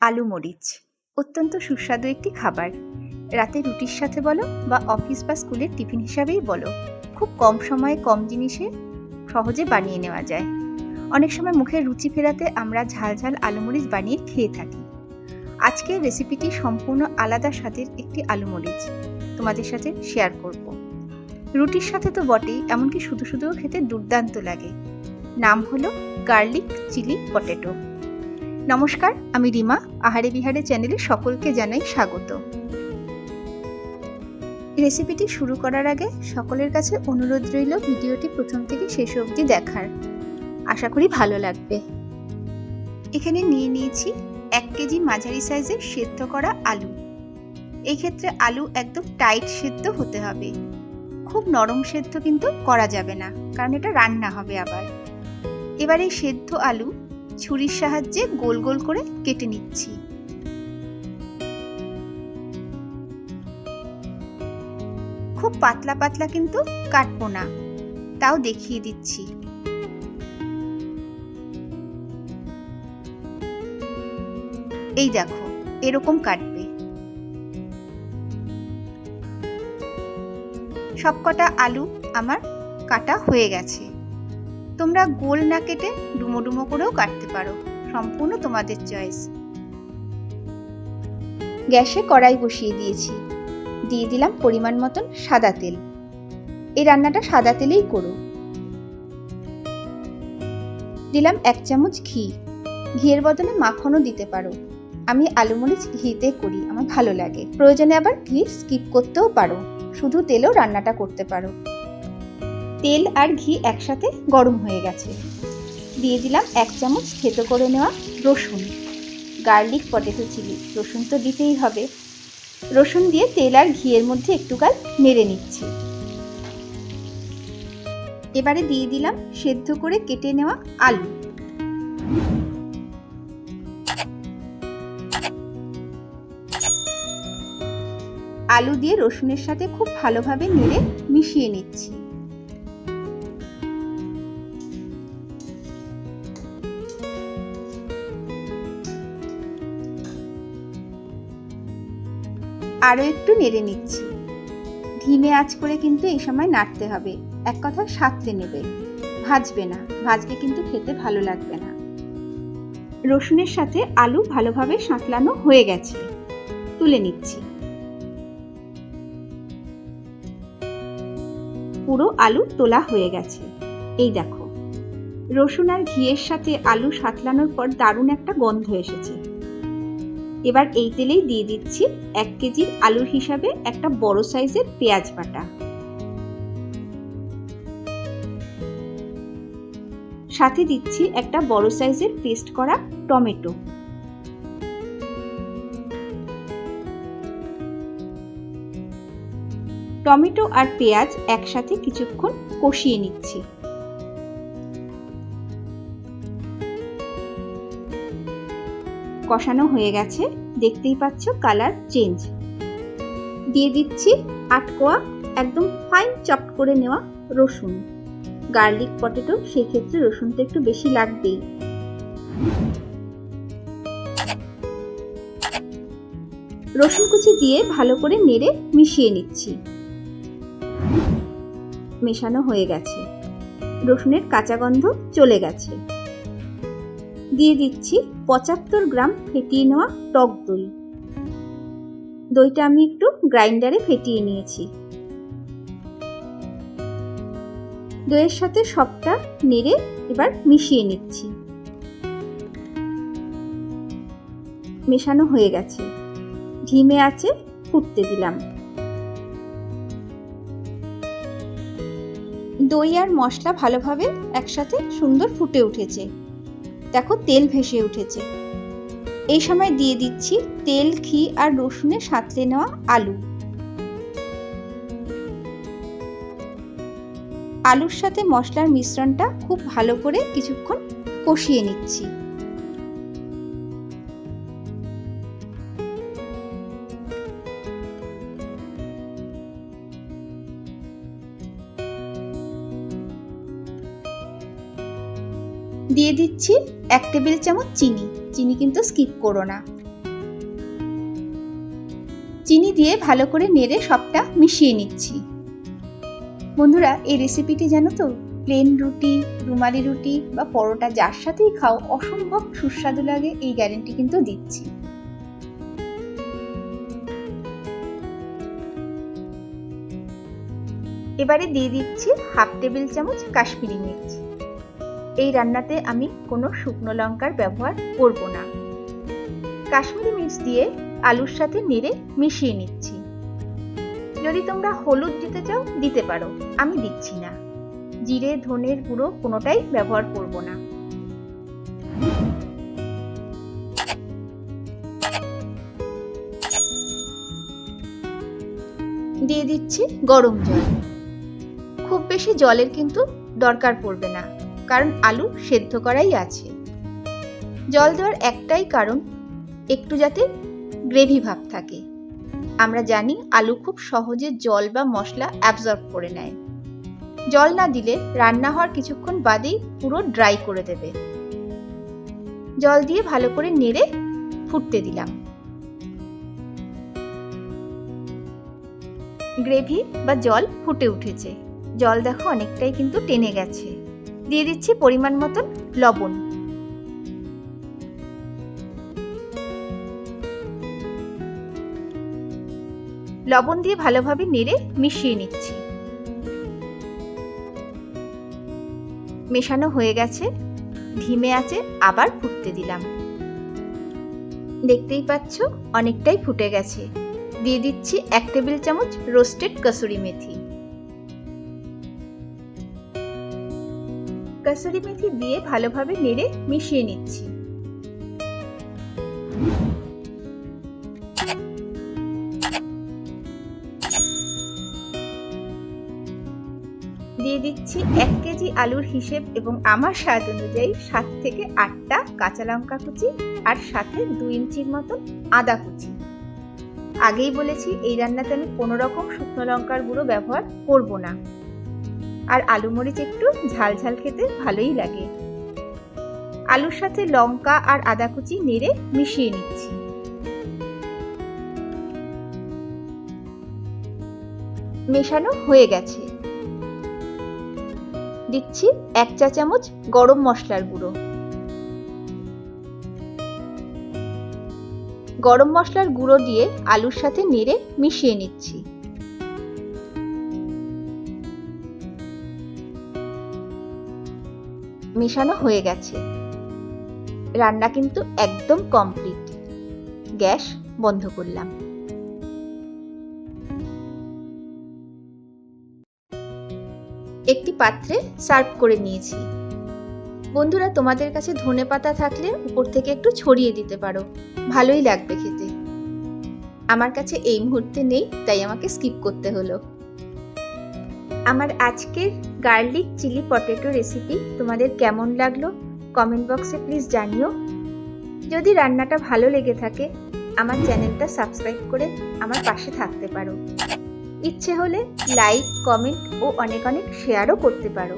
আলু মরিচ। অত্যন্ত সুস্বাদু একটি খাবার। রাতে রুটির সাথে বলো বা অফিস বা স্কুলের টিফিন হিসাবেই বলো। খুব কম সময়ে কম জিনিসে সহজে বানিয়ে নেওয়া যায়। অনেক সময় মুখে রুচি ফেরাতে আমরা ঝাল ঝাল আলু মরিচ বানিয়ে খেয়ে থাকি। আজকের রেসিপিটি সম্পূর্ণ আলাদা স্বাদের একটি আলু মরিচ। তোমাদের সাথে শেয়ার করব। রুটির সাথে তো বটেই, এমনকি শুধু শুধুও খেতে দুর্দান্ত লাগে। নাম হলো গার্লিক চিলি পটেটো। নমস্কার, আমি রিমা, আহারে বিহারে চ্যানেলে সকলকে জানাই স্বাগত। রেসিপিটি শুরু করার আগে সকলের কাছে অনুরোধ রইল ভিডিওটি প্রথম থেকে শেষ অবধি দেখার। আশা করি ভালো লাগবে। এখানে নিয়ে নিয়েছি এক কেজি মাঝারি সাইজের সেদ্ধ করা আলু। এই ক্ষেত্রে আলু একদম টাইট সেদ্ধ হতে হবে। খুব নরম সেদ্ধ কিন্তু করা যাবে না, কারণ এটা রান্না হবে আবার। এবার এই সেদ্ধ আলু ছুরির সাহায্যে গোল গোল করে কেটে নিচ্ছি। খুব পাতলা পাতলা কিন্তু কাটবো না, তাও দেখিয়ে দিচ্ছি। এই দেখো, এরকম কাটবে। সবকটা আলু আমার কাটা হয়ে গেছে। তোমরা গোল না কেটে ডুমো ডুমো করেও কাটতে পারো। সম্পূর্ণ তোমাদের চয়েস। গ্যাসে কড়াই বসিয়ে দিয়েছি। দিয়ে দিলাম পরিমাণ মতন সাদা তেল। এই রান্নাটা সাদা তেলেই করো। দিলাম এক চামচ ঘি। ঘিয়ের বদলে মাখনও দিতে পারো। আমি আলু মরিচ ঘিতে করি, আমার ভালো লাগে। প্রয়োজনে আবার ঘি স্কিপ করতেও পারো। শুধু তেলেও রান্নাটা করতে পারো। তেল আর ঘি একসাথে গরম হয়ে গেছে। দিয়ে দিলাম এক চামচ থেতো করে নেওয়া রসুন। গার্লিক পটেটো চিলি, রসুন তো দিতেই হবে। রসুন দিয়ে তেল আর ঘিয়ের মধ্যে একটুকাল নেড়ে নিচ্ছি। এবারে দিয়ে দিলাম সেদ্ধ করে কেটে নেওয়া আলু। আলু দিয়ে রসুনের সাথে খুব ভালোভাবে নেড়ে মিশিয়ে নিচ্ছি। আরও একটু নেড়ে নিচ্ছি। ধিমে আঁচ করে কিন্তু এই সময় নাড়তে হবে। এক কথা সাঁতলে নেবে। ভাজবে না। ভাজলে কিন্তু খেতে ভালো লাগবে না। রসুনের সাথে আলু ভালোভাবে সাঁতলানো হয়ে গেছে। তুলে নিচ্ছি। পুরো আলু তোলা হয়ে গেছে। এই দেখো। রসুন আর ঘিয়ের সাথে আলু সাঁতলানোর পর দারুণ একটা গন্ধ এসেছে। এবার এই তেলেই দিয়ে দিচ্ছি এক কেজির আলুর হিসাবে একটা বড় সাইজের পেঁয়াজ বাটা। সাথে দিচ্ছি একটা বড় সাইজের পেস্ট করা টমেটো। টমেটো আর পেঁয়াজ একসাথে কিছুক্ষণ কষিয়ে নিচ্ছি। কষানো হয়ে গেছে। দেখতেই পাচ্ছ কালার চেঞ্জ। দিয়ে দিচ্ছি আটকোয়া একদম ফাইন চপ করে নেওয়া রসুন। গার্লিক পটেটো, সেই ক্ষেত্রে রসুন তো একটু বেশি লাগবেই। রসুন কুচি দিয়ে ভালো করে নেড়ে মিশিয়ে নিচ্ছি। মেশানো হয়ে গেছে। রসুনের কাঁচা গন্ধ চলে গেছে। দিয়ে দিচ্ছি পঁচাত্তর গ্রাম ফেটিয়ে নেওয়া টক দই। দইটা আমি একটু গ্রাইন্ডারে ফেটিয়ে নিয়েছি। দইয়ের সাথে সবটা নেড়ে এবার মিশিয়ে নিচ্ছি। মেশানো হয়ে গেছে। ধিমে আছে, ফুটতে দিলাম। দই আর মশলা ভালোভাবে একসাথে সুন্দর ফুটে উঠেছে। দেখো তেল ভেসে উঠেছে। এই সময় দিয়ে দিচ্ছি তেল, ঘি আর রসুনে সাঁতলে নেওয়া আলু। আলুর সাথে মশলার মিশ্রণটা খুব ভালো করে কিছুক্ষণ কষিয়ে নিচ্ছি। দিয়ে দিচ্ছি এক টেবিল চামচ চিনি। চিনি কিন্তু স্কিপ করো না। চিনি দিয়ে ভালো করে নেড়ে সবটা মিশিয়ে নিচ্ছি। বন্ধুরা, এই রেসিপিটি জানো তো? প্লেন রুটি, রুমালি রুটি বা পরোটা যার সাথেই খাও, অসম্ভব সুস্বাদু লাগে, এই গ্যারেন্টি কিন্তু দিচ্ছি। এবারে দিয়ে দিচ্ছি হাফ টেবিল চামচ কাশ্মীরি মির্চ। এই রান্নাতে আমি কোনো শুকনো লঙ্কার ব্যবহার করব না। কাশ্মীরি মির্চ দিয়ে আলুর সাথে নেড়ে মিশিয়ে নিচ্ছি। যদি তোমরা হলুদ দিতে চাও, দিতে পারো। আমি দিচ্ছি না। জিরে, ধনের গুঁড়ো কোনোটাই ব্যবহার করব না। দিয়ে দিচ্ছি গরম জল। খুব বেশি জলের কিন্তু দরকার পড়বে না। কারণ আলু সেদ্ধ করাই আছে। জল দেওয়ার একটাই কারণ, একটু যাতে গ্রেভি ভাব থাকে। আমরা জানি আলু খুব সহজে জল বা মশলা অ্যাবজর্ব করে নেয়। জল না দিলে রান্না হওয়ার কিছুক্ষণ বাদেই পুরো ড্রাই করে দেবে। জল দিয়ে ভালো করে নেড়ে ফুটতে দিলাম। গ্রেভি বা জল ফুটে উঠেছে। জল দেখো অনেকটাই কিন্তু টেনে গেছে। দিয়ে দিচ্ছি পরিমাণ মতন লবণ। লবণ দিয়ে ভালোভাবে নেড়ে মিশিয়ে নিচ্ছি। মেশানো হয়ে গেছে, ধিমে আছে, আবার ফুটতে দিলাম। দেখতেই পাচ্ছ, অনেকটাই ফুটে গেছে। দিয়ে দিচ্ছি এক টেবিল চামচ রোস্টেড কসুরি মেথি। কসুরি মেথি দিয়ে ভালোভাবে নেড়ে মিশিয়ে নিচ্ছি। দিয়ে দিচ্ছি এক কেজি আলুর হিসেব এবং আমার স্বাদ অনুযায়ী সাত থেকে আটটা কাঁচা লঙ্কা কুচি আর সাথে দু ইঞ্চির মতন আদা কুচি। আগেই বলেছি, এই রান্নাতে আমি কোনো রকম শুকনো লঙ্কার গুঁড়ো ব্যবহার করব না। আর আলু মরিচ একটু ঝাল ঝাল খেতে ভালোই লাগে। আলুর সাথে লঙ্কা আর আদা কুচি নেড়ে মিশিয়ে নিচ্ছি। মেশানো হয়ে গেছে। দিচ্ছি এক চা চামচ গরম মশলার গুঁড়ো। গরম মশলার গুঁড়ো দিয়ে আলুর সাথে নেড়ে মিশিয়ে নিচ্ছি। মেশানো হয়ে গেছে। রান্না কিন্তু একদম কমপ্লিট গ্যাস বন্ধ করলাম। একটি পাত্রে সার্ভ করে নিয়েছি। বন্ধুরা, তোমাদের কাছে ধনে পাতা থাকলে উপর থেকে একটু ছড়িয়ে দিতে পারো। ভালোই লাগবে খেতে। আমার কাছে এই মুহূর্তে নেই, তাই আমাকে স্কিপ করতে হলো। আমার আজকের গার্লিক চিলি পটেটো রেসিপি তোমাদের কেমন লাগল? কমেন্ট বক্সে প্লিজ জানিও। যদি রান্নাটা ভালো লেগে থাকে, আমার চ্যানেলটা সাবস্ক্রাইব করে আমার পাশে থাকতে পারো। ইচ্ছে হলে লাইক কমেন্ট ও অনেক অনেক শেয়ারও করতে পারো।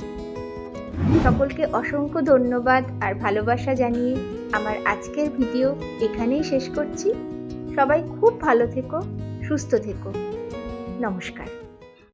সকলকে অসংখ্য ধন্যবাদ আর ভালোবাসা জানিয়ে আমার আজকের ভিডিও এখানেই শেষ করছি। সবাই খুব ভালো থেকো, সুস্থ থেকো। নমস্কার।